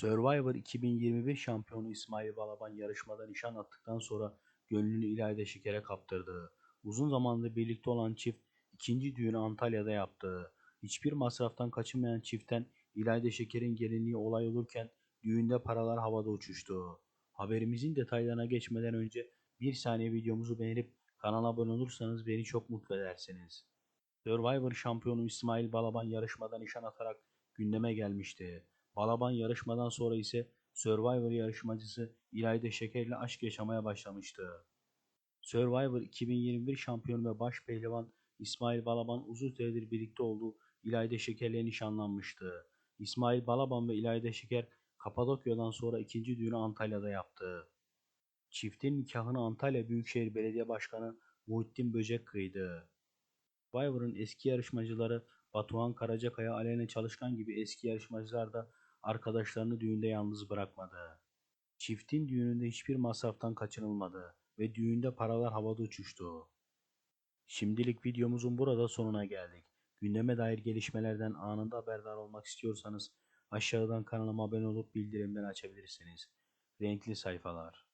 Survivor 2021 şampiyonu İsmail Balaban yarışmada nişan attıktan sonra gönlünü İlayda Şeker'e kaptırdı. Uzun zamandır birlikte olan çift ikinci düğünü Antalya'da yaptı. Hiçbir masraftan kaçınmayan çiftten İlayda Şeker'in gelinliği olay olurken düğünde paralar havada uçuştu. Haberimizin detaylarına geçmeden önce bir saniye videomuzu beğenip kanala abone olursanız beni çok mutlu edersiniz. Survivor şampiyonu İsmail Balaban yarışmada nişan atarak gündeme gelmişti. Balaban yarışmadan sonra ise Survivor yarışmacısı İlayda Şeker ile aşk yaşamaya başlamıştı. Survivor 2021 şampiyonu ve baş pehlivan İsmail Balaban uzun süredir birlikte olduğu İlayda Şeker ile nişanlanmıştı. İsmail Balaban ve İlayda Şeker Kapadokya'dan sonra ikinci düğünü Antalya'da yaptı. Çiftin nikahını Antalya Büyükşehir Belediye Başkanı Muhittin Böcek kıydı. Survivor'ın eski yarışmacıları Batuhan Karacakaya, Aleyna Çalışkan gibi eski yarışmacılar da arkadaşlarını düğünde yalnız bırakmadı. Çiftin düğününde hiçbir masraftan kaçınılmadı ve düğünde paralar havada uçuştu. Şimdilik videomuzun burada sonuna geldik. Gündeme dair gelişmelerden anında haberdar olmak istiyorsanız aşağıdan kanalıma abone olup bildirimleri açabilirsiniz. Renkli sayfalar.